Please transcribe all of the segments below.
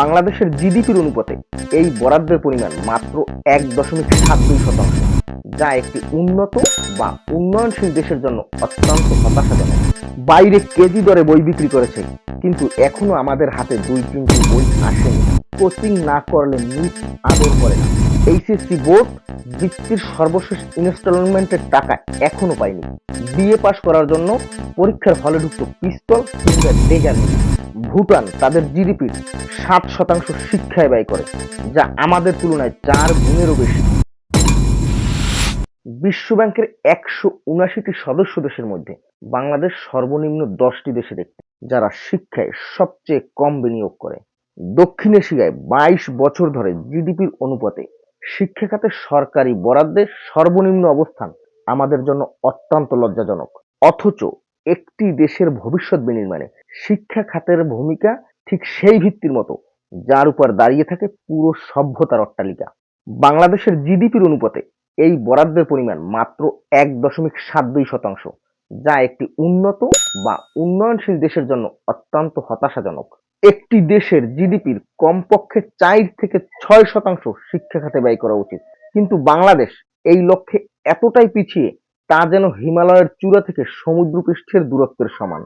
বাংলাদেশের জিডিপির অনুপাতে এই বরাদ্দের পরিমাণ মাত্র এক দশমিক সাত দুই শতাংশ, যা একটি উন্নত বা উন্নয়নশীল দেশের জন্য অত্যন্ত হতাশাজনক। বাইরে কেজি দরে বই বিক্রি করেছে, কিন্তু এখনও আমাদের হাতে দুই তিনটি বই আসেনি। কোচিং না করলে নিট আদর করে না। এইচএসসি বোর্ড বৃত্তির সর্বশেষ ইনস্টলমেন্টের টাকা এখনও পায়নি। বিএ পাশ করার জন্য পরীক্ষার হলে ঢুকত পিস্তল কিংবা ডেগার নিয়ে। ভুটান তাদের জিডিপির সাত শতাংশ শিক্ষায় ব্যয় করে, যা আমাদের তুলনায় চার গুণেরও বেশি। বিশ্বব্যাংকের একশো উনাশিটি সদস্য দেশের মধ্যে বাংলাদেশ সর্বনিম্ন দশটি দেশের একটি যারা শিক্ষায় সবচেয়ে কম বিনিয়োগ করে। দক্ষিণ এশিয়ায় বাইশ বছর ধরে জিডিপির অনুপাতে শিক্ষা খাতে সরকারি বরাদ্দে সর্বনিম্ন অবস্থান আমাদের জন্য অত্যন্ত লজ্জাজনক। অথচ একটি দেশের ভবিষ্যৎ বিনির্মাণে শিক্ষা খাতের ভূমিকা ঠিক সেই ভিত্তির মতো, যার উপর দাঁড়িয়ে থাকে পুরো সভ্যতার অট্টালিকা। বাংলাদেশের জিডিপির অনুপাতে এই বরাদ্দের পরিমাণ মাত্র এক দশমিক সাত দুই শতাংশ, যা একটি উন্নত বা উন্নয়নশীল দেশের জন্য অত্যন্ত হতাশাজনক। একটি দেশের জিডিপির কমপক্ষে চার থেকে ছয় শতাংশ শিক্ষা খাতে ব্যয় করা উচিত। কিন্তু বাংলাদেশ এই লক্ষ্যে এতটাই পিছিয়ে তা যেন হিমালয়ের চূড়া থেকে সমুদ্রপৃষ্ঠের দূরত্বের সমান।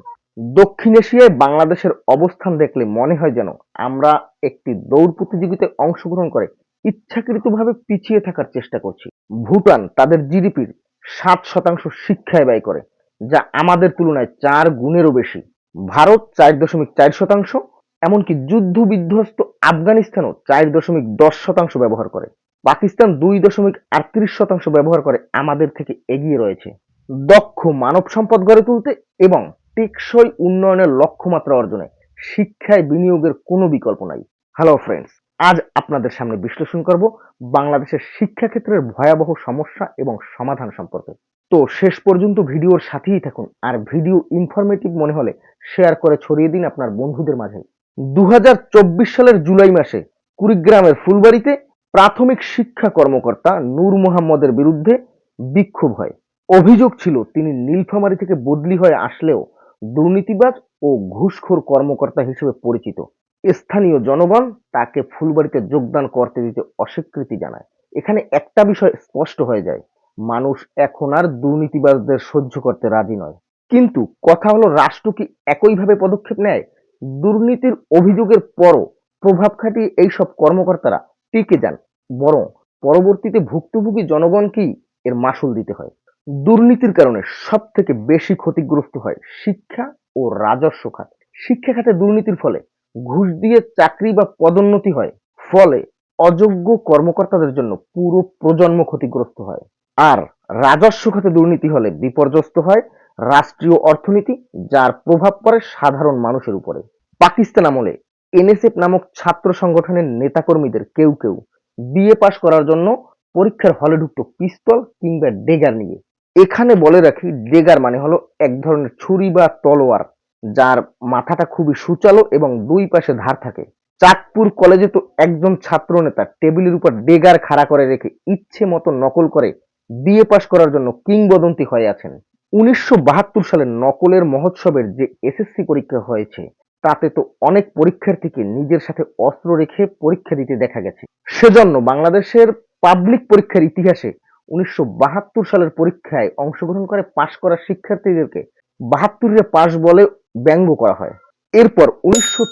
দক্ষিণ এশিয়ায় বাংলাদেশের অবস্থান দেখলে মনে হয় যেন আমরা একটি দৌড় প্রতিযোগিতায় অংশগ্রহণ করে ইচ্ছাকৃতভাবে পিছিয়ে থাকার চেষ্টা করছি। ভুটান তাদের জিডিপির সাত শতাংশ শিক্ষায় ব্যয় করে, যা আমাদের তুলনায় চার গুণেরও বেশি। ভারত চার দশমিক চার শতাংশ, এমনকি যুদ্ধ বিধ্বস্ত আফগানিস্তানও চার দশমিক দশ শতাংশ ব্যবহার করে। পাকিস্তান দুই দশমিক আটত্রিশ শতাংশ ব্যবহার করে আমাদের থেকে এগিয়ে রয়েছে। দক্ষ মানব সম্পদ গড়ে তুলতে এবং টেকসই উন্নয়নের লক্ষ্যমাত্রা অর্জনে শিক্ষায় বিনিয়োগের কোনো বিকল্প নাই। হ্যালো ফ্রেন্ডস আজ আপনাদের সামনে বিশ্লেষণ করব বাংলাদেশের শিক্ষাক্ষেত্রের ভয়াবহ সমস্যা এবং সমাধান সম্পর্কে। তো শেষ পর্যন্ত ভিডিওর সাথেই থাকুন আর ভিডিও ইনফরমেটিভ মনে হলে শেয়ার করে ছড়িয়ে দিন আপনার বন্ধুদের মাঝে। দু হাজার চব্বিশ সালের জুলাই মাসে কুড়িগ্রামের ফুলবাড়িতে প্রাথমিক শিক্ষা কর্মকর্তা নূর মোহাম্মদের বিরুদ্ধে বিক্ষোভ হয়। অভিযোগ ছিল, তিনি নীলফামারী থেকে বদলি হয়ে আসলেও দুর্নীতিবাজ ও ঘুষখোর কর্মকর্তা হিসেবে পরিচিত। স্থানীয় জনগণ তাকে ফুলবাড়িতে যোগদান করতে দিতে অস্বীকৃতি জানায়। এখানে একটা বিষয় স্পষ্ট হয়ে যায়, মানুষ এখন আর দুর্নীতিবাজদের সহ্য করতে রাজি নয়। কিন্তু কথা হলো, রাষ্ট্র কি একইভাবে পদক্ষেপ নেয়? দুর্নীতির অভিযোগের পরও প্রভাব খাটিয়ে এইসব কর্মকর্তারা টিকে যান। বরং পরবর্তীতে ভুক্তভোগী জনগণকেই এর মাসুল দিতে হয়। দুর্নীতির কারণে সব থেকে বেশি ক্ষতিগ্রস্ত হয় শিক্ষা ও রাজস্ব খাত। শিক্ষা খাতে দুর্নীতির ফলে ঘুষ দিয়ে চাকরি বা পদোন্নতি হয়। ফলে অযোগ্য কর্মকর্তাদের জন্য পুরো প্রজন্ম ক্ষতিগ্রস্ত হয়। আর রাজস্ব খাতে দুর্নীতি হলে বিপর্যস্ত হয় রাষ্ট্রীয় অর্থনীতি, যার প্রভাব পড়ে সাধারণ মানুষের উপরে। পাকিস্তান আমলে এনএসএফ নামক ছাত্র সংগঠনের নেতাকর্মীদের কেউ কেউ বিএ পাশ করার জন্য পরীক্ষার হলে ঢুকতো পিস্তল কিংবা ডেগার নিয়ে। এখানে বলে রাখি, ডেগার মানে হলো এক ধরনের ছুরি বা তলোয়ার যার মাথাটা খুবই সুচালো এবং দুই পাশে ধার থাকে। চাঁদপুর কলেজে তো একজন ছাত্র নেতা টেবিলের উপর ডেগার খাড়া করে রেখে ইচ্ছে মতো নকল করে বিএ পাশ করার জন্য কিংবদন্তি হয়ে আছেন। উনিশশো বাহাত্তর সালে নকলের মহোৎসবের যে এসএসসি পরীক্ষা হয়েছে তাতে তো অনেক পরীক্ষার্থীকে নিজের সাথে অস্ত্র রেখে পরীক্ষা দিতে দেখা গেছে। সেজন্য বাংলাদেশের পাবলিক পরীক্ষার ইতিহাসে উনিশশো বাহাত্তর সালের পরীক্ষায় অংশগ্রহণ করে, পাশ করা শিক্ষার্থীদেরকে বাহাত্তরের পাশ বলে ব্যঙ্গ করা হয়। এরপর উনিশশো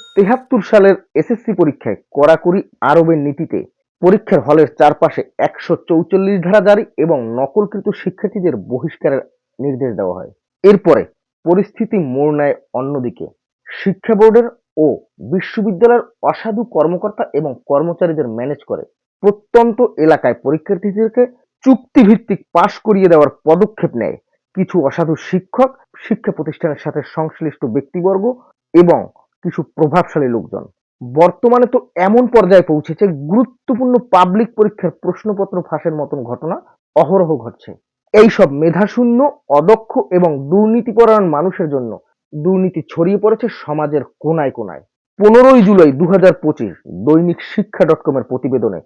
সালের এসএসসি পরীক্ষায় কড়াকড়ি আরবের নীতিতে পরীক্ষার হলের চারপাশে একশো চৌচল্লিশ ধারা জারি এবং নকলকৃত শিক্ষার্থীদের বহিষ্কারের নির্দেশ দেওয়া হয়। এরপরে পরিস্থিতি মোড় নেয় অন্যদিকে। শিক্ষা বোর্ডের ও বিশ্ববিদ্যালয়ের অসাধু কর্মকর্তা এবং কর্মচারীদের ম্যানেজ করে প্রত্যন্ত এলাকায় পরীক্ষার্থীদেরকে চুক্তিভিত্তিক পাশ করিয়ে দেওয়ার পদক্ষেপ নেয়। কিছু অসাধু শিক্ষক, শিক্ষা প্রতিষ্ঠানের সাথে সংশ্লিষ্ট ব্যক্তিবর্গ এবং কিছু প্রভাবশালী লোকজন। বর্তমানে তো এমন পর্যায়ে পৌঁছেছে গুরুত্বপূর্ণ পাবলিক পরীক্ষার প্রশ্নপত্র ফাঁসের মতন ঘটনা অহরহ ঘটছে। এইসব মেধাশূন্য, অদক্ষ এবং দুর্নীতিপরায়ণ মানুষের জন্য দুর্নীতি ছড়িয়ে পড়েছে সমাজের কোনায় কোনায়। পনেরোই জুলাই দু দৈনিক শিক্ষা ডট কমের প্রতিবেদনে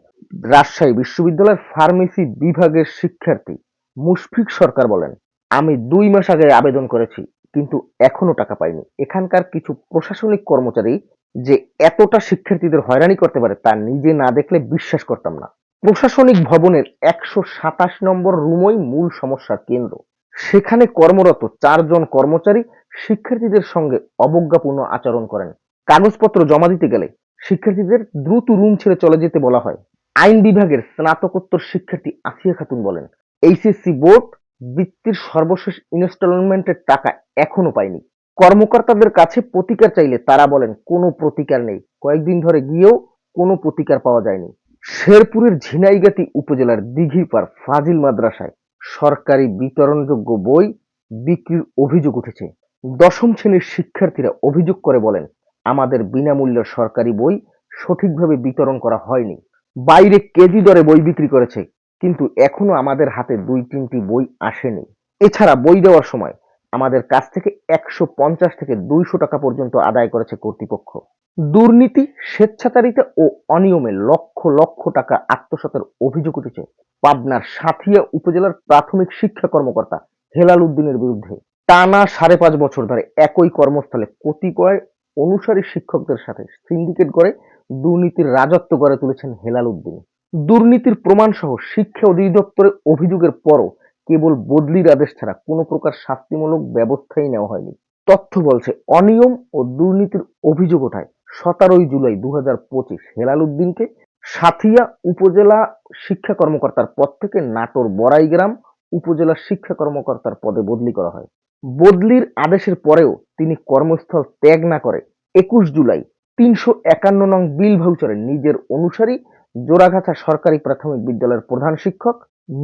রাজশাহী বিশ্ববিদ্যালয়ের ফার্মেসি বিভাগের শিক্ষার্থী মুশফিক সরকার বলেন, আমি দুই মাস আগে আবেদন করেছি, কিন্তু এখনও টাকা পাইনি। এখানকার কিছু প্রশাসনিক কর্মচারী যে এতটা শিক্ষার্থীদের হয়রানি করতে পারে তা নিজে না দেখলে বিশ্বাস করতাম না। প্রশাসনিক ভবনের একশো সাতাশ নম্বর রুমই মূল সমস্যার কেন্দ্র। সেখানে কর্মরত চারজন কর্মচারী শিক্ষার্থীদের সঙ্গে অবজ্ঞাপূর্ণ আচরণ করেন। কাগজপত্র জমা দিতে গেলে শিক্ষার্থীদের দ্রুত রুম ছেড়ে চলে যেতে বলা হয়। আইন বিভাগের স্নাতকোত্তর শিক্ষার্থী আসিয়া খাতুন বলেন, এইচএসসি বোর্ড বৃত্তির সর্বশেষ ইনস্টলমেন্টের টাকা এখনও পায়নি। কর্মকর্তাদের কাছে প্রতিকার চাইলে তারা বলেন, কোনো প্রতিকার নেই। কয়েকদিন ধরে গিয়েও কোনো প্রতিকার পাওয়া যায়নি। শেরপুরের ঝিনাইগাতি উপজেলার দিঘিরপাড় ফাজিল মাদ্রাসায় সরকারি বিতরণযোগ্য বই বিক্রির অভিযোগ উঠেছে। দশম শ্রেণির শিক্ষার্থীরা অভিযোগ করে বলেন, আমাদের বিনামূল্যে সরকারি বই সঠিকভাবে বিতরণ করা হয়নি। বাইরে কেজি দরে বই বিক্রি করেছে, কিন্তু এখনও আমাদের হাতে দুই তিনটি বই আসেনি। এছাড়া বই দেওয়ার সময় আমাদের কাছ থেকে একশো পঞ্চাশ থেকে দুইশো টাকা পর্যন্ত আদায় করেছে কর্তৃপক্ষ। দুর্নীতি, স্বেচ্ছাচারিতা ও অনিয়মে লক্ষ লক্ষ টাকা আত্মসাতের অভিযোগ উঠেছে। পাবনার সাথিয়া উপজেলার প্রাথমিক শিক্ষা কর্মকর্তা হেলাল উদ্দিনের বিরুদ্ধে টানা সাড়ে পাঁচ বছর ধরে একই কর্মস্থলে কতিপয় অনুসারী শিক্ষকদের সাথে সিন্ডিকেট করে দুর্নীতির রাজত্ব গড়ে তুলেছেন হেলাল উদ্দিন। দুর্নীতির প্রমাণ সহ শিক্ষা অধিদপ্তরের অভিযোগের পরও কেবল বদলির আদেশ ছাড়া কোনো প্রকার শাস্তিমূলক ব্যবস্থাই নেওয়া হয়নি। তথ্য বলছে, অনিয়ম ও দুর্নীতির অভিযোগ ওঠায় সতেরোই জুলাই দু হাজার পঁচিশ হেলাল উদ্দিনকে সাথিয়া উপজেলা শিক্ষা কর্মকর্তার পদ থেকে নাটোর বড়াইগ্রাম উপজেলা শিক্ষা কর্মকর্তার পদে বদলি করা হয়। বদলির আদেশের পরেও তিনি কর্মস্থল ত্যাগ না করে একুশ জুলাই তিনশো একান্ন নং বিল ভাউচারে নিজের অনুসারী জোড়াগাছা সরকারি প্রাথমিক বিদ্যালয়ের প্রধান শিক্ষক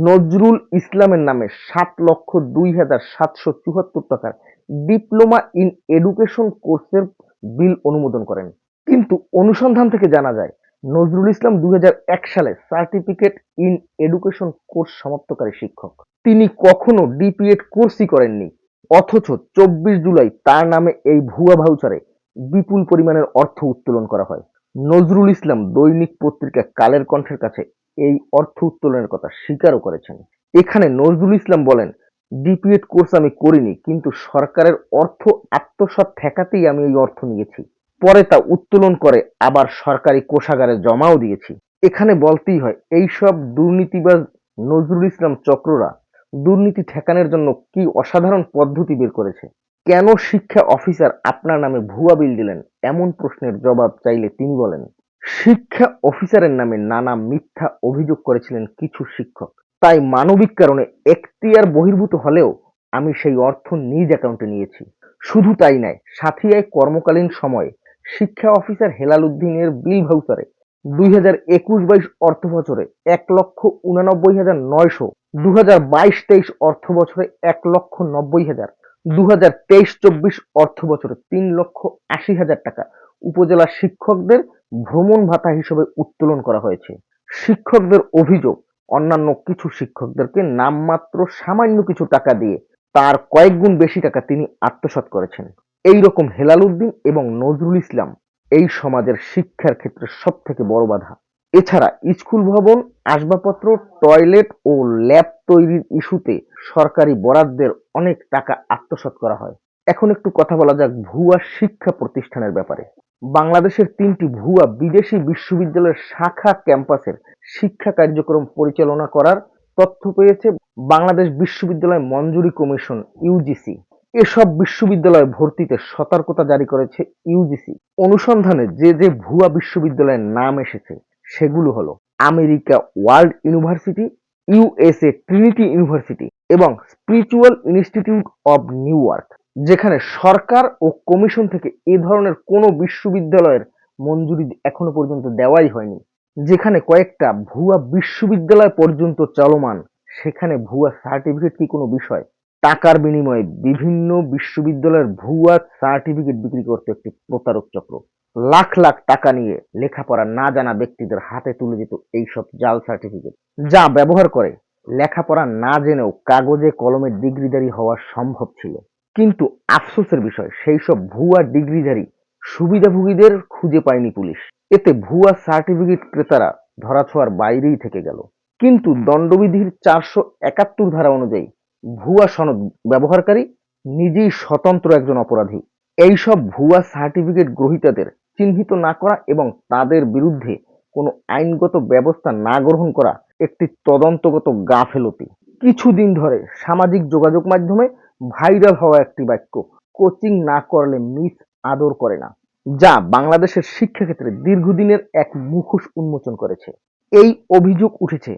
নজরুল ইসলামের নামে সাত লক্ষ দুই হাজার সাতশো চুয়াত্তর টাকার ডিপ্লোমা ইন এডুকেশন কোর্সের বিল অনুমোদন করেন। কিন্তু অনুসন্ধান থেকে জানা যায় নজরুল ইসলাম দুই হাজার এক সালে সার্টিফিকেট ইন এডুকেশন কোর্স সমাপ্তকারী শিক্ষক। তিনি কখনো ডিপিএড কোর্সই করেননি, অথচ চব্বিশ জুলাই তার নামে এই ভুয়া ভাউচারে বিপুল পরিমাণের অর্থ উত্তোলন করা হয়। নজরুল ইসলাম দৈনিক পত্রিকা কালের কণ্ঠের কাছে এই অর্থ উত্তোলনের কথা স্বীকারও করেছেন। এখানে নজরুল ইসলাম বলেন, ডিপিএড কোর্স আমি করিনি, কিন্তু সরকারের অর্থ আত্মসাৎ ঠেকাতেই আমি এই অর্থ নিয়েছি। পরে তা উত্তোলন করে আবার সরকারি কোষাগারে জমাও দিয়েছি। এখানে বলতেই হয়, এইসব দুর্নীতিবাজ নজরুল ইসলাম চক্ররা দুর্নীতি ঠেকানোর জন্য কি অসাধারণ পদ্ধতি বের করেছে? কেন শিক্ষা অফিসার আপনার নামে ভুয়া বিল দিলেন? এমন প্রশ্নের জবাব চাইলে তিনি বলেন, শিক্ষা অফিসারের নামে নানা মিথ্যা অভিযোগ করেছিলেন কিছু শিক্ষক। তাই মানবিক কারণে এখতিয়ার বহির্ভূত হলেও আমি সেই অর্থ নিজ অ্যাকাউন্টে নিয়েছি। শুধু তাই নয় সাথিয়ায় কর্মকালীন সময়ে শিক্ষা অফিসার হেলাল উদ্দিনের বিল ভাউচারে দুই হাজার একুশ বাইশ অর্থ বছরে এক লক্ষ উনানব্বই হাজার নয়শো দু হাজার বাইশ তেইশ অর্থ বছরে এক লক্ষ নব্বই হাজার দু হাজার তেইশ চব্বিশ অর্থ বছরে তিন লক্ষ আশি হাজার টাকা। উপজেলা শিক্ষকদের ভ্রমণ ভাতা হিসেবে উত্তোলন করা হয়েছে। শিক্ষকদের অভিযোগ, অন্যান্য কিছু শিক্ষকদেরকে নামমাত্র সামান্য কিছু টাকা দিয়ে তার কয়েক গুণ বেশি টাকা তিনি আত্মসাৎ করেছেন। এই রকম হেলাল উদ্দিন এবং নজরুল ইসলাম এই সমাজের শিক্ষার ক্ষেত্রে সব থেকে বড় বাধা। এছাড়া স্কুল ভবন, আসবাবপত্র, টয়লেট ও ল্যাব তৈরির ইস্যুতে সরকারি বরাদ্দের অনেক টাকা আত্মসাৎ করা হয়। এখন একটু কথা বলা যাক ভুয়া শিক্ষা প্রতিষ্ঠানের ব্যাপারে। বাংলাদেশের তিনটি ভুয়া বিদেশি বিশ্ববিদ্যালয়ের শাখা ক্যাম্পাসের শিক্ষা কার্যক্রম পরিচালনা করার তথ্য পেয়েছে বাংলাদেশ বিশ্ববিদ্যালয় মঞ্জুরি কমিশন, ইউজিসি। এসব বিশ্ববিদ্যালয়ে ভর্তিতে সতর্কতা জারি করেছে ইউজিসি অনুসন্ধানে যে যে ভুয়া বিশ্ববিদ্যালয়ের নাম এসেছে, সেগুলো হলো America world university USA Trinity university এবং spiritual institute of New York, যেখানে সরকার ও কমিশন থেকে এ ধরনের কোনো বিশ্ববিদ্যালয়ের মঞ্জুরি এখনও পর্যন্ত দেওয়াই হয়নি, যেখানে কয়েকটা ভুয়া বিশ্ববিদ্যালয় পর্যন্ত চলমান, সেখানে ভুয়া সার্টিফিকেট কি কোনো বিষয় টাকার বিনিময়ে বিভিন্ন বিশ্ববিদ্যালয়ের ভুয়া সার্টিফিকেট বিক্রি করতে একটি প্রতারক চক্র। লাখ লাখ টাকা নিয়ে লেখাপড়া না জানা ব্যক্তিদের হাতে তুলে দিত এইসব জাল সার্টিফিকেট, যা ব্যবহার করে লেখাপড়া না জেনেও কাগজে কলমে ডিগ্রিধারী হওয়া সম্ভব ছিল। কিন্তু আফসোসের বিষয়, সেই সব ভুয়া ডিগ্রিধারী সুবিধাভোগীদের খুঁজে পায়নি পুলিশ। এতে ভুয়া সার্টিফিকেট ক্রেতারা ধরাছোঁয়ার বাইরেই থেকে গেল। কিন্তু দণ্ডবিধির চারশো একাত্তর ধারা অনুযায়ী ভুয়া সনদ ব্যবহারকারী নিজেই স্বতন্ত্র একজন অপরাধী। এইসব ভুয়া সার্টিফিকেট গ্রহীতাদের চিহ্নিত না করা এবং তাদের বিরুদ্ধে কোনো আইনগত ব্যবস্থা না গ্রহণ করা একটি তদন্তগত গাফেলতি। কিছুদিন ধরে সামাজিক যোগাযোগ মাধ্যমে ভাইরাল হওয়া একটি বাক্য, কোচিং না করলে মিস আদর করে না যা বাংলাদেশের শিক্ষাক্ষেত্রে দীর্ঘদিনের এক মুখোশ উন্মোচন করেছে। এই অভিযোগ উঠেছে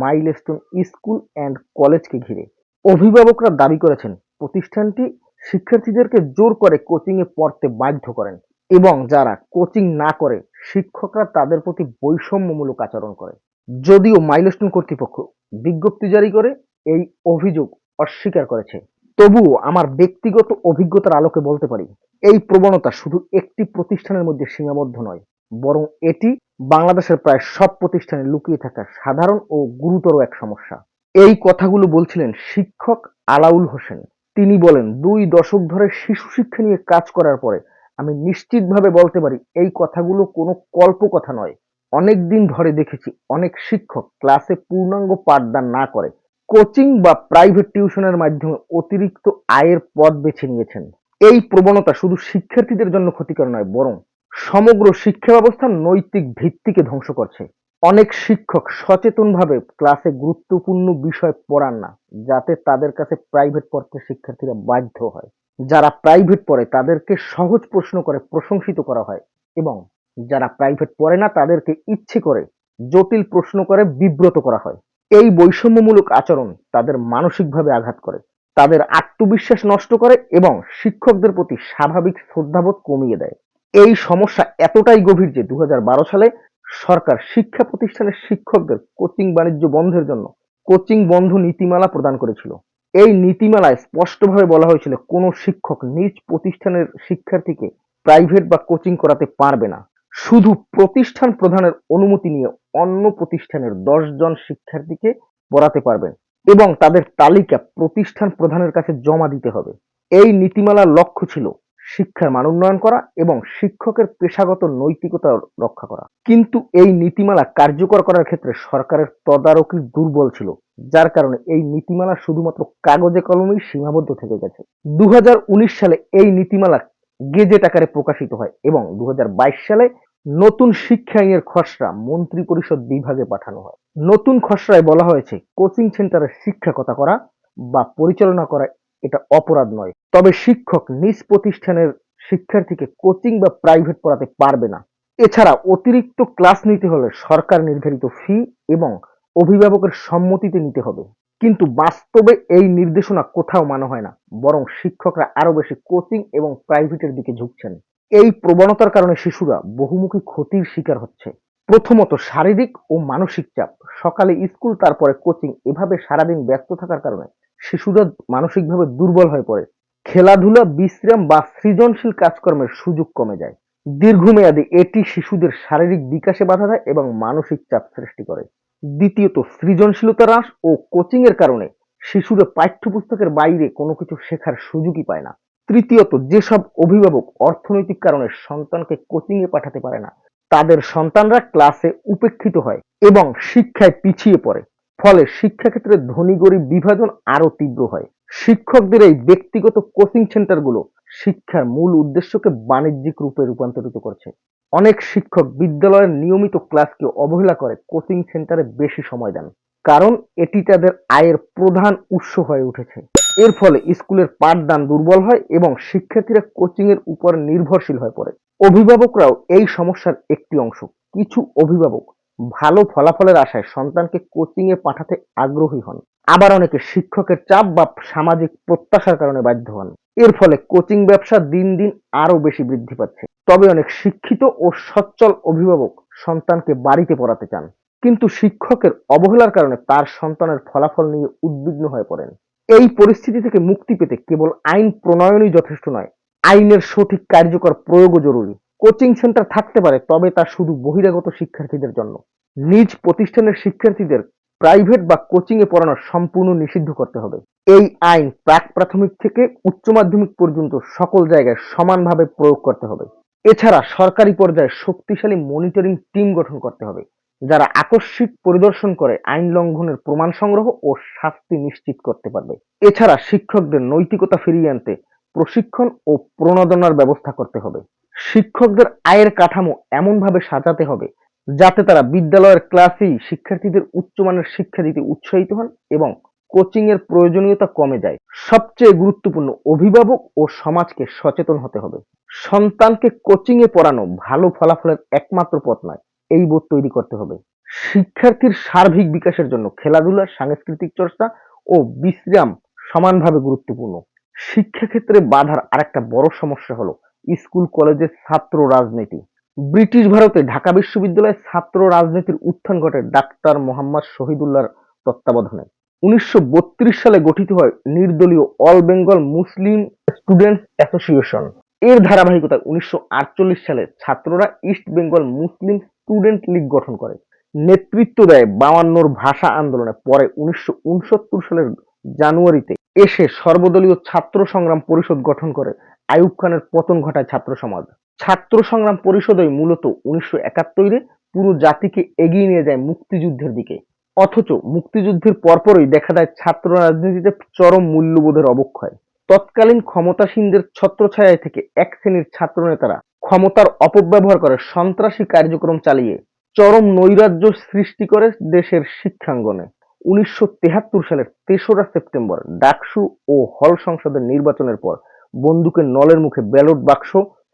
মাইলস্টোন স্কুল অ্যান্ড কলেজকে ঘিরে। অভিভাবকরা দাবি করেছেন, প্রতিষ্ঠানটি শিক্ষার্থীদেরকে জোর করে কোচিংয়ে পড়তে বাধ্য করেন এবং যারা কোচিং না করে, শিক্ষকরা তাদের প্রতি বৈষম্যমূলক আচরণ করে। যদিও মাইলস্টোন কর্তৃপক্ষ বিজ্ঞপ্তি জারি করে, এই অভিযোগ অস্বীকার করেছে। তবুও আমার ব্যক্তিগত অভিজ্ঞতার আলোকে বলতে পারি, এই প্রবণতা শুধু একটি প্রতিষ্ঠানের মধ্যে সীমাবদ্ধ নয়, বরং এটি বাংলাদেশের প্রায় সব প্রতিষ্ঠানে লুকিয়ে থাকা সাধারণ ও গুরুতর এক সমস্যা। এই কথাগুলো বলছিলেন শিক্ষক আলাউল হোসেন। তিনি বলেন, দুই দশক ধরে শিশু শিক্ষা নিয়ে কাজ করার পরে আমি নিশ্চিতভাবে বলতে পারি, এই কথাগুলো কোনো কল্পকথা নয়। অনেক দিন ধরে দেখেছি অনেক শিক্ষক ক্লাসে পূর্ণাঙ্গ পাঠদান না করে কোচিং বা প্রাইভেট টিউশনের মাধ্যমে অতিরিক্ত আয়ের পথ বেছে নিয়েছেন। এই প্রবণতা শুধু শিক্ষার্থীদের জন্য ক্ষতিকর নয়, বরং সমগ্র শিক্ষা ব্যবস্থার নৈতিক ভিত্তিকে ধ্বংস করছে। অনেক শিক্ষক সচেতনভাবে ক্লাসে গুরুত্বপূর্ণ বিষয় পড়ান না, যাতে তাদের কাছে প্রাইভেট পড়তে শিক্ষার্থীরা বাধ্য হয়। যারা প্রাইভেট পড়ে, তাদেরকে সহজ প্রশ্ন করে প্রশংসিত করা হয় এবং যারা প্রাইভেট পড়ে না, তাদেরকে ইচ্ছে করে জটিল প্রশ্ন করে বিব্রত করা হয়। এই বৈষম্যমূলক আচরণ তাদের মানসিকভাবে আঘাত করে, তাদের আত্মবিশ্বাস নষ্ট করে এবং শিক্ষকদের প্রতি স্বাভাবিক শ্রদ্ধাবোধ কমিয়ে দেয়। এই সমস্যা এতটাই গভীর যে দু হাজার বারো সালে সরকার শিক্ষা প্রতিষ্ঠানের শিক্ষকদের কোচিং বাণিজ্য বন্ধের জন্য কোচিং বন্ধ নীতিমালা প্রদান করেছিল। এই নীতিমালায় স্পষ্টভাবে বলা হয়েছিল, কোনো শিক্ষক নিজ প্রতিষ্ঠানের শিক্ষার্থীকে প্রাইভেট বা কোচিং করাতে পারবে না। শুধু প্রতিষ্ঠান প্রধানের অনুমতি নিয়ে অন্য প্রতিষ্ঠানের জন শিক্ষার্থীকে পড়াতে পারবেন এবং তাদের তালিকা প্রতিষ্ঠান প্রধানের কাছে জমা দিতে হবে। এই নীতিমালার লক্ষ্য ছিল শিক্ষার মান উন্নয়ন করা এবং শিক্ষকের পেশাগত নৈতিকতা রক্ষা করা। কিন্তু এই নীতিমালা কার্যকর করার ক্ষেত্রে সরকারের তদারকি দুর্বল ছিল, যার কারণে এই নীতিমালা শুধুমাত্র কাগজে কলমেই সীমাবদ্ধ থেকে গেছে। দু হাজার উনিশ সালে এই নীতিমালা গেজেট আকারে প্রকাশিত হয় এবং দু হাজার বাইশ সালে নতুন শিক্ষা আইনের খসড়া মন্ত্রী পরিষদ বিভাগে পাঠানো হয়। নতুন খসড়ায় বলা হয়েছে, কোচিং সেন্টারে শিক্ষকতা করা বা পরিচালনা করা এটা অপরাধ নয়। তবে শিক্ষক নিজ প্রতিষ্ঠানের শিক্ষার্থীকে কোচিং বা প্রাইভেট পড়াতে পারবে না। এছাড়া অতিরিক্ত ক্লাস নিতে হলে সরকার নির্ধারিত ফি এবং অভিভাবকের সম্মতিতে নিতে হবে। কিন্তু বাস্তবে এই নির্দেশনা কোথাও মানা হয় না, বরং শিক্ষকরা আরও বেশি কোচিং এবং প্রাইভেটের দিকে ঝুঁকছেন। এই প্রবণতার কারণে শিশুরা বহুমুখী ক্ষতির শিকার হচ্ছে। প্রথমত শারীরিক ও মানসিক চাপ। সকালে স্কুল, তারপরে কোচিং। এভাবে সারাদিন ব্যস্ত থাকার কারণে শিশুরা মানসিকভাবে দুর্বল হয়ে পড়ে। খেলাধুলা, বিশ্রাম বা সৃজনশীল কাজকর্মের সুযোগ কমে যায়। দীর্ঘমেয়াদে এটি শিশুদের শারীরিক বিকাশে বাধা দেয় এবং মানসিক চাপ সৃষ্টি করে। দ্বিতীয়ত, সৃজনশীলতা হ্রাস ও কোচিং এর কারণে শিশুরা পাঠ্যপুস্তকের বাইরে কোনো কিছু শেখার সুযোগই পায় না। তৃতীয়ত, যেসব অভিভাবক অর্থনৈতিক কারণে সন্তানকে কোচিং এ পাঠাতে পারে না, তাদের সন্তানরা ক্লাসে উপেক্ষিত হয় এবং শিক্ষায় পিছিয়ে পড়ে। ফলে শিক্ষাক্ষেত্রে ধনী গরিব বিভাজন আরও তীব্র হয়। শিক্ষকদের এই ব্যক্তিগত কোচিং সেন্টারগুলো শিক্ষার মূল উদ্দেশ্যকে বাণিজ্যিক রূপে রূপান্তরিত করছে। অনেক শিক্ষক বিদ্যালয়ের নিয়মিত ক্লাসকে অবহেলা করে কোচিং সেন্টারে বেশি সময় দেন, কারণ এটি তাদের আয়ের প্রধান উৎস হয়ে উঠেছে। এর ফলে স্কুলের পাঠদান দুর্বল হয় এবং শিক্ষার্থীরা কোচিং এর উপর নির্ভরশীল হয়ে পড়ে। অভিভাবকরাও এই সমস্যার একটি অংশ। কিছু অভিভাবক ভালো ফলাফলের আশায় সন্তানকে কোচিং এ পাঠাতে আগ্রহী হন। আবার অনেকে শিক্ষকের চাপ বা সামাজিক প্রত্যাশার কারণে বাধ্য হন। এর ফলে কোচিং ব্যবসা দিন দিন আরও বেশি বৃদ্ধি পাচ্ছে। তবে অনেক শিক্ষিত ও সচ্ছল অভিভাবক সন্তানকে বাড়িতে পড়াতে চান। কিন্তু শিক্ষকের অবহেলার কারণে তার সন্তানের ফলাফল নিয়ে উদ্বিগ্ন হয়ে পড়েন। এই পরিস্থিতি থেকে মুক্তি পেতে কেবল আইন প্রণয়নই যথেষ্ট নয়, আইনের সঠিক কার্যকর প্রয়োগও জরুরি। কোচিং সেন্টার থাকতে পারে, তবে তা শুধু বহিরাগত শিক্ষার্থীদের জন্য। নিজ প্রতিষ্ঠানের শিক্ষার্থীদের প্রাইভেট বা কোচিং এ পড়ানো সম্পূর্ণ নিষিদ্ধ করতে হবে। এই আইন প্রাক প্রাথমিক থেকে উচ্চ মাধ্যমিক পর্যন্ত সকল জায়গায় সমানভাবে প্রয়োগ করতে হবে। এছাড়া সরকারি পর্যায়ে শক্তিশালী মনিটরিং টিম গঠন করতে হবে, যারা আকস্মিক পরিদর্শন করে আইন লঙ্ঘনের প্রমাণ সংগ্রহ ও শাস্তি নিশ্চিত করতে পারবে। এছাড়া শিক্ষকদের নৈতিকতা ফিরিয়ে আনতে প্রশিক্ষণ ও প্রণোদনার ব্যবস্থা করতে হবে। শিক্ষকদের আয়ের কাঠামো এমনভাবে সাজাতে হবে যাতে তারা বিদ্যালয়ের ক্লাসেই শিক্ষার্থীদের উচ্চমানের শিক্ষা দিতে উৎসাহিত হন এবং কোচিং এর প্রয়োজনীয়তা কমে যায়। সবচেয়ে গুরুত্বপূর্ণ অভিভাবক ও সমাজকে সচেতন হতে হবে। সন্তানকে কোচিং এ পড়ানো ভালো ফলাফলের একমাত্র পথ নয়, এই বোধ তৈরি করতে হবে। শিক্ষার্থীর সার্বিক বিকাশের জন্য খেলাধুলা সাংস্কৃতিক চর্চা ও বিশ্রাম সমানভাবে গুরুত্বপূর্ণ। শিক্ষাক্ষেত্রে বাধার আরেকটা বড় সমস্যা হলো স্কুল কলেজের ছাত্র রাজনীতি। ব্রিটিশ ভারতে ঢাকা বিশ্ববিদ্যালয়ে ছাত্র রাজনীতির উত্থান ঘটে ডাক্তার মোহাম্মদ শহীদুল্লাহর তত্ত্বাবধানে। উনিশশো বত্রিশ সালে গঠিত হয় নির্দলীয় all Bengal Muslim students association. এর ধারাবাহিকতায় উনিশশো আটচল্লিশ সালে ছাত্ররা east Bengal Muslim student league গঠন করে। নেতৃত্ব দেয় বায়ান্নর ভাষা আন্দোলনে। পরে উনিশশো উনসত্তর সালের জানুয়ারিতে এসে সর্বদলীয় ছাত্র সংগ্রাম পরিষদ গঠন করে আইয়ুব খানের পতন ঘটায় ছাত্র সমাজ। ছাত্র সংগ্রাম পরিষদই মূলত উনিশশো একাত্তরে পুরো জাতিকে এগিয়ে নিয়ে যায় মুক্তিযুদ্ধের দিকে। অথচ মুক্তিযুদ্ধের পরপরই দেখা দেয় ছাত্র রাজনীতিতে চরম মূল্যবোধের অবক্ষয়। তৎকালীন ক্ষমতাসীনদের ছত্রছায়ায় থেকে এক শ্রেণির ছাত্র নেতারা ক্ষমতার অপব্যবহার করে সন্ত্রাসী কার্যক্রম চালিয়ে চরম নৈরাজ্য সৃষ্টি করে দেশের শিক্ষাঙ্গনে। উনিশশো সালের তেসরা সেপ্টেম্বর ডাকসু ও হল সংসদের নির্বাচনের পর বন্দুকের নলের মুখে ব্যালট বাক্স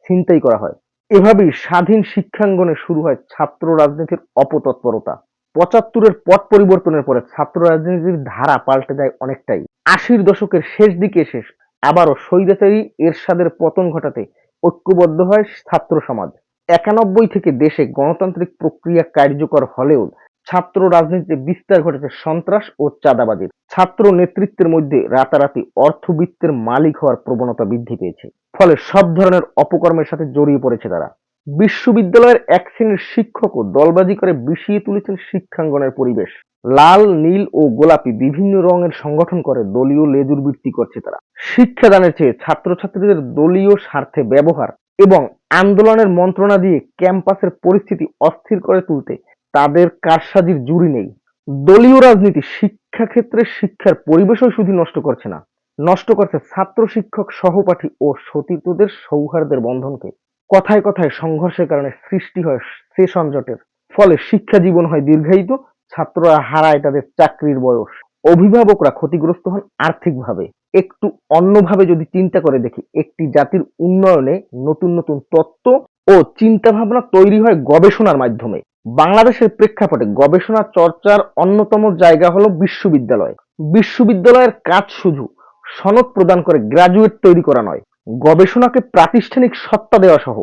ছিনতাই করা হয়। এভাবেই স্বাধীন শিক্ষাঙ্গনে শুরু হয় ছাত্র রাজনীতির অপতৎপরতা। পঁচাত্তরের পট পরিবর্তনের পরে ছাত্র রাজনীতির ধারা পাল্টে যায় অনেকটাই। আশির দশকের শেষ দিকে এসে আবারও স্বৈরাচারী এরশাদের পতন ঘটাতে ঐক্যবদ্ধ হয় ছাত্র সমাজ। একানব্বই থেকে দেশে গণতান্ত্রিক প্রক্রিয়া কার্যকর হলেও ছাত্র রাজনীতিতে বিস্তার ঘটেছে সন্ত্রাস ও চাঁদাবাজির ছাত্র নেতৃত্বের মধ্যে রাতারাতি অর্থবিত্তের মালিক হওয়ার প্রবণতা বৃদ্ধি পেয়েছে। ফলে সব ধরনের অপকর্মের সাথে জড়িয়ে পড়েছে তারা। বিশ্ববিদ্যালয়ের এক শ্রেণির শিক্ষকও দলবাজি করে বিষিয়ে তুলেছেন শিক্ষাঙ্গনের পরিবেশ। লাল, নীল ও গোলাপি বিভিন্ন রঙের সংগঠন করে দলীয় লেজুর বৃত্তি করছে তারা। শিক্ষাদানের চেয়ে ছাত্রছাত্রীদের দলীয় স্বার্থে ব্যবহার এবং আন্দোলনের মন্ত্রণা দিয়ে ক্যাম্পাসের পরিস্থিতি অস্থির করে তুলতে তাদের কারসাজির জুড়ি নেই। দলীয় রাজনীতি শিক্ষাক্ষেত্রে শিক্ষার পরিবেশও শুধু নষ্ট করছে না, নষ্ট করছে ছাত্র শিক্ষক, সহপাঠী ও সতীর্থদের সৌহার্দের বন্ধনকে। কথায় কথায় সংঘর্ষের কারণে সৃষ্টি হয় সেশন জটের ফলে শিক্ষা জীবন হয় দীর্ঘায়িত, ছাত্ররা হারায় তাদের চাকরির বয়স। অভিভাবকরা ক্ষতিগ্রস্ত হন আর্থিকভাবে। একটু অন্যভাবে যদি চিন্তা করে দেখি, একটি জাতির উন্নয়নে নতুন নতুন তত্ত্ব ও চিন্তা ভাবনা তৈরি হয় গবেষণার মাধ্যমে। বাংলাদেশের প্রেক্ষাপটে গবেষণা চর্চার অন্যতম জায়গা হলো বিশ্ববিদ্যালয়। বিশ্ববিদ্যালয়ের কাজ শুধু সনদ প্রদান করে গ্রাজুয়েট তৈরি করা নয়, গবেষণাকে প্রাতিষ্ঠানিক সত্তা দেওয়া সহ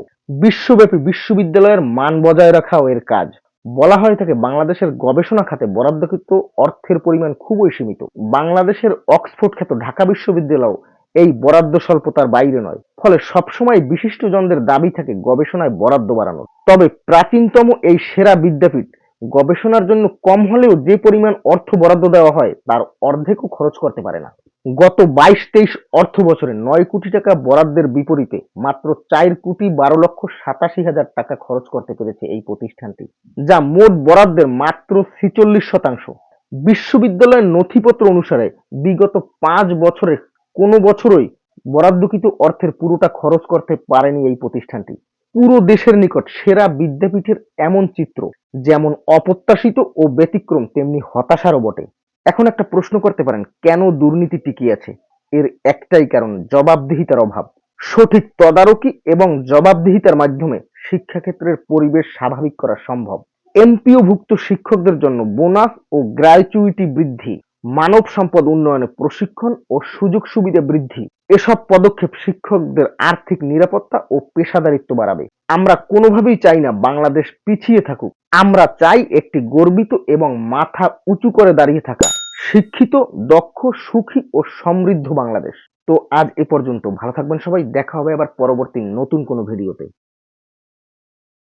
বিশ্বব্যাপী বিশ্ববিদ্যালয়ের মান বজায় রাখাও এর কাজ। বলা হয়ে থাকে, বাংলাদেশের গবেষণা খাতে বরাদ্দকৃত অর্থের পরিমাণ খুবই সীমিত। বাংলাদেশের অক্সফোর্ড খ্যাত ঢাকা বিশ্ববিদ্যালয় এই বরাদ্দ স্বল্পতার বাইরে নয়। ফলে সবসময় বিশিষ্টজনদের দাবি থাকে গবেষণায় বরাদ্দ বাড়ানোর তবে প্রাচীনতম এই সেরা বিদ্যাপীঠ গবেষণার জন্য কম হলেও যে পরিমাণ অর্থ বরাদ্দ দেওয়া হয়, তার অর্ধেকও খরচ করতে পারে না। গত বাইশ তেইশ অর্থ বছরে নয় কোটি টাকা বরাদ্দের বিপরীতে মাত্র চার কোটি বারো লক্ষ সাতাশি হাজার টাকা খরচ করতে পেরেছে এই প্রতিষ্ঠানটি, যা মোট বরাদ্দের মাত্র ছিচল্লিশ শতাংশ। বিশ্ববিদ্যালয়ের নথিপত্র অনুসারে বিগত পাঁচ বছরে কোনো বছরই বরাদ্দকৃত অর্থের পুরোটা খরচ করতে পারেনি এই প্রতিষ্ঠানটি। পুরো দেশের নিকট সেরা বিদ্যাপীঠের এমন চিত্র, যেমন অপ্রত্যাশিত ও ব্যতিক্রম, তেমনি হতাশারও বটে। এখন একটা প্রশ্ন করতে পারেন, কেন দুর্নীতি টিকিয়ে আছে? এর একটাই কারণ, জবাবদিহিতার অভাব। সঠিক তদারকি এবং জবাবদিহিতার মাধ্যমে শিক্ষাক্ষেত্রের পরিবেশ স্বাভাবিক করা সম্ভব। এমপিওভুক্ত শিক্ষকদের জন্য বোনাস ও গ্র্যাচুইটি বৃদ্ধি। মানব সম্পদ উন্নয়নে প্রশিক্ষণ ও সুযোগ সুবিধা বৃদ্ধি। এসব পদক্ষেপ শিক্ষকদের আর্থিক নিরাপত্তা ও পেশাদারিত্ব বাড়াবে। আমরা কোনোভাবেই চাই না বাংলাদেশ পিছিয়ে থাকুক। আমরা চাই একটি গর্বিত এবং মাথা উঁচু করে দাঁড়িয়ে থাকা শিক্ষিত, দক্ষ, সুখী ও সমৃদ্ধ বাংলাদেশ। তো আজ এ পর্যন্ত। ভালো থাকবেন সবাই। দেখা হবে আবার পরবর্তী নতুন কোনো ভিডিওতে।